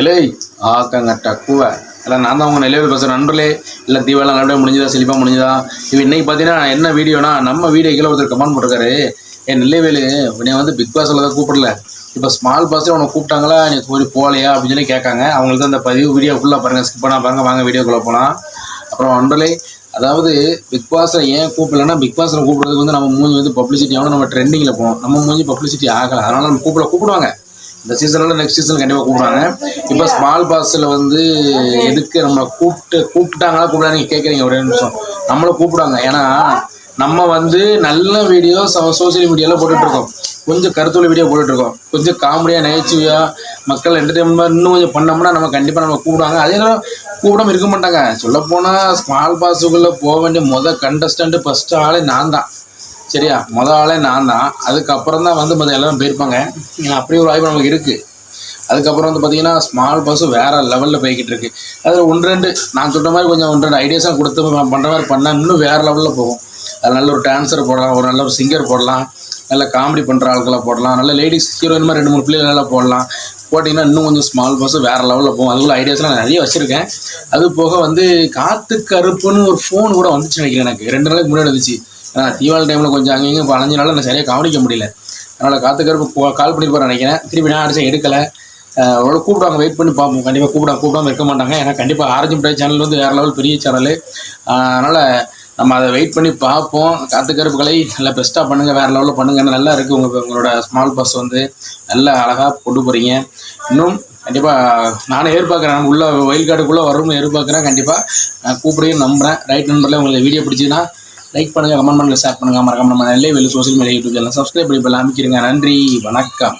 இல்லை ஆக்கங்கட்ட கூவை இல்லை நான் தான் உங்கள் நிலையில் பேசுகிற நண்பர்களே இல்லை தீபாவளி நல்லபடியாக முடிஞ்சுதா செழிப்பாக முடிஞ்சுதா? இப்போ இன்னைக்கு பார்த்தீங்கன்னா என்ன வீடியோனா நம்ம வீடியோ கீழே ஒருத்தர் கமெண்ட் போட்டிருக்காரு. என் நெல்லைவேலு நீ வந்து பிக் பாஸில் தான் கூப்பிடல. இப்போ ஸ்மால் பாஸில் உனக்கு கூப்பிட்டாங்களா நீ போய் போகலையா அப்படின்னு சொல்லி கேட்காங்க. அவங்களுக்கு அந்த பதிவு வீடியோ ஃபுல்லாக பாருங்கள் ஸ்கிப் பண்ணால் பாருங்கள் வாங்க வீடியோக்குள்ளே போகலாம் அப்புறம் நண்பர்களே அதாவது பிக் பாஸில் ஏன் கூப்பிடலன்னா பிக் பாஸில் கூப்பிடுறதுக்கு வந்து நம்ம மூஞ்சி வந்து பப்ளிசிட்டி ஆகணும். நம்ம ட்ரெண்டிங்கில் போகணும். நம்ம மூஞ்சி பப்ளிசிட்டி ஆகலை. அதனால் நம்ம கூப்பிட கூப்பிடுவாங்க. இந்த சீசனில் நெக்ஸ்ட் சீசன் கண்டிப்பாக கூப்பிடுறாங்க. இப்போ ஸ்மால் பாஸில் வந்து எதுக்கு நம்ம கூப்பிட்டு கூப்பிட்டாங்களா கூப்பிடா நீங்கள் கேட்குறீங்க ஒரே நிமிஷம். நம்மளை கூப்பிடுவாங்க. ஏன்னா நம்ம வந்து நல்ல வீடியோ சோசியல் மீடியாவில் போட்டுட்ருக்கோம். கொஞ்சம் கருத்துள்ள வீடியோ போட்டுட்ருக்கோம். கொஞ்சம் காமெடியாக நகைச்சுவையாக மக்கள் என்டர்டெயின்மெண்ட் இன்னும் கொஞ்சம் பண்ணோம்னா நம்ம கண்டிப்பாக நம்ம கூப்பிடுவாங்க. அதே நேரம் கூப்பிடாமல் இருக்க மாட்டாங்க. சொல்லப்போனால் ஸ்மால் பாஸுக்குள்ளே போக வேண்டிய மொதல் கண்டஸ்டண்ட்டு ஃபஸ்ட்டு ஆளே நான் தான். சரியா? முத ஆளே நான் தான் அதுக்கப்புறம் தான் வந்து மற்ற எல்லாரும் போயிருப்பாங்க. அப்படி ஒரு வாய்ப்பு நமக்கு இருக்குது அதுக்கப்புறம் வந்து பார்த்தீங்கன்னா ஸ்மால் பஸ் வேறு லெவலில் போய்கிட்டு இருக்கு. அதில் ஒன்று ரெண்டு நான் சொல்கிற மாதிரி கொஞ்சம் ஒன்று ரெண்டு ஐடியாஸாக கொடுத்து பண்ணுற மாதிரி பண்ணால் இன்னும் வேறு லெவலில் போகும். அது நல்ல ஒரு டான்ஸர் போடலாம் ஒரு நல்ல ஒரு சிங்கர் போடலாம் நல்ல காமெடி பண்ணுற ஆட்களை போடலாம் நல்ல லேடிஸ் ஹீரோயின் மாதிரி ரெண்டு மூணு பிள்ளைகள் நல்லா போடலாம். போட்டிங்கன்னா இன்னும் கொஞ்சம் ஸ்மால் பஸ்ஸு வேறு லெவலில் போகும். அதுக்குள்ள ஐடியாஸ்லாம் நான் நிறைய வச்சுருக்கேன். அது போக வந்து காற்று கருப்புன்னு ஒரு ஃபோன் கூட வந்துச்சு நினைக்கிறேன் எனக்கு. ரெண்டு நாளைக்கு முன்னாடி வந்துச்சு. ஆனால் தீபாவளி டைமில் கொஞ்சம் அங்கேயும் இப்போ அலைஞ்சனால நான் சரியாக கவனிக்க முடியல. அதனால் காத்துக்கருப்பு கால் பண்ணியிருப்பார் நினைக்கிறேன். திருப்பி நான் அடிச்சேன் எடுக்கலை. அவ்வளோ கூப்பிடுவாங்க வெயிட் பண்ணி பார்ப்போம். கண்டிப்பாக கூப்பிடாம கூப்பிடாம இருக்க மாட்டாங்க. ஏன்னா கண்டிப்பாக ஆரஞ்சு மிட்டாய் சேனல் வந்து வேறு லெவல் பெரிய சேனல் அதனால் நம்ம அதை வெயிட் பண்ணி பார்ப்போம். காத்துக்கருப்புகளை நல்லா பெஸ்ட்டாக பண்ணுங்கள் வேறு லெவலில் பண்ணுங்கள் நல்லா இருக்குது உங்கள் உங்களோட ஸ்மால் பஸ் வந்து. நல்லா அழகாக கொண்டு போகிறீங்க இன்னும் கண்டிப்பாக நானும் எதிர்பார்க்குறேன். உள்ள வயல்காடுக்குள்ளே வரும்னு எதிர்பார்க்குறேன். கண்டிப்பாக நான் கூப்பிடையும் நம்புகிறேன் ரைட் நம்பரில் உங்களுக்கு வீடியோ பிடிச்சின்னா லைக் பண்ணுங்கள் கமெண்ட் பண்ணுங்கள் ஷேர் பண்ணுங்கள் மறக்காம நம்ம நெல்லை வெளி social media YouTube channel subscribe பண்ணி இப்போ அமைக்கிறீங்க நன்றி வணக்கம்.